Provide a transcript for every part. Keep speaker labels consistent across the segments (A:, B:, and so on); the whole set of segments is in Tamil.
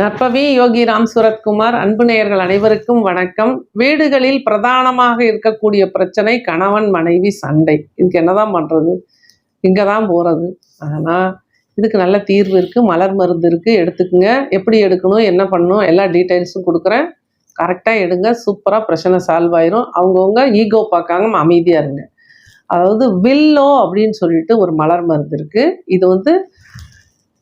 A: நற்பவி யோகி ராம் சுரத்குமார் அன்பு நேயர்கள் அனைவருக்கும் வணக்கம். வீடுகளில் பிரதானமாக இருக்கக்கூடிய பிரச்சனை கணவன் மனைவி சண்டை. இதுக்கு என்னதான் பண்றது? இங்கே தான் போகிறது ஆனால் இதுக்கு நல்ல தீர்வு இருக்குது மலர் மருந்து இருக்குது எடுத்துக்கோங்க. எப்படி எடுக்கணும் என்ன பண்ணணும் எல்லா டீட்டெயில்ஸும் கொடுக்குறேன். கரெக்டாக எடுங்க சூப்பராக பிரச்சனை சால்வ் ஆயிரும். அவங்கவுங்க ஈகோ பார்க்காம அமைதியாக இருங்க. அதாவது வில்லோ அப்படின்னு சொல்லிட்டு ஒரு மலர் மருந்து இருக்குது இது வந்து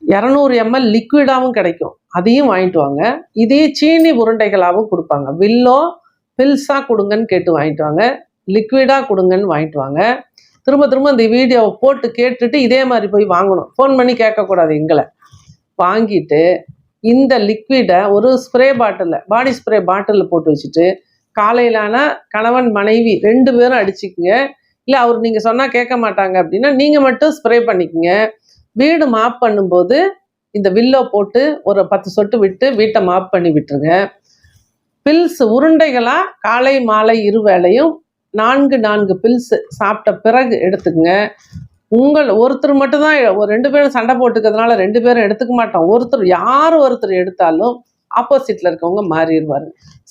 A: இரநூறு எம்எல் லிக்விடாகவும் கிடைக்கும். அதையும் வாங்கிட்டு வாங்க. இதே சீனி உருண்டைகளாகவும் கொடுப்பாங்க. வில்லோ பில்ஸாக கொடுங்கன்னு கேட்டு வாங்கிட்டு வாங்க. லிக்விடாக கொடுங்கன்னு வாங்கிட்டு வாங்க. திரும்ப திரும்ப இந்த வீடியோவை போட்டு கேட்டுட்டு இதே மாதிரி போய் வாங்கணும். ஃபோன் பண்ணி கேட்கக்கூடாது எங்களை. வாங்கிட்டு இந்த லிக்விடை ஒரு ஸ்ப்ரே பாட்டிலில் பாடி ஸ்ப்ரே பாட்டிலில் போட்டு வச்சுட்டு காலையிலான கணவன் மனைவி ரெண்டு பேரும் அடிச்சுக்குங்க. இல்லை அவர் நீங்கள் சொன்னால் கேட்க மாட்டாங்க அப்படின்னா நீங்கள் மட்டும் ஸ்ப்ரே பண்ணிக்கங்க. வீடு மாப் பண்ணும்போது இந்த வில்லோ போட்டு ஒரு பத்து சொட்டு விட்டு வீட்டை மாப் பண்ணி விட்டுருங்க. பில்ஸ் உருண்டைகளாக காலை மாலை இரு வேளையும் நான்கு நான்கு பில்ஸ் சாப்பிட்ட பிறகு எடுத்துக்கங்க. உங்கள் ஒருத்தர் மட்டும்தான் ஒரு ரெண்டு பேரும் சண்டை போட்டுக்கிறதுனால ரெண்டு பேரும் எடுத்துக்க மாட்டோம். ஒருத்தர் யார் ஒருத்தர் எடுத்தாலும் ஆப்போசிட்டில் இருக்கவங்க மாறிடுவாரு.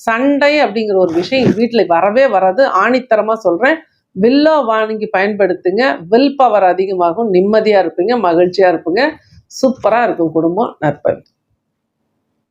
A: சண்டை அப்படிங்கிற ஒரு விஷயம் வீட்டில் வரவே வராது. ஆணித்தரமாக சொல்கிறேன் வில்லோ வாங்கி பயன்படுத்துங்க. வில் பவர் அதிகமாகும். நிம்மதியாக இருப்பீங்க. மகிழ்ச்சியாக இருப்பீங்க. சூப்பராக இருக்கும் குடும்பம் நற்பவி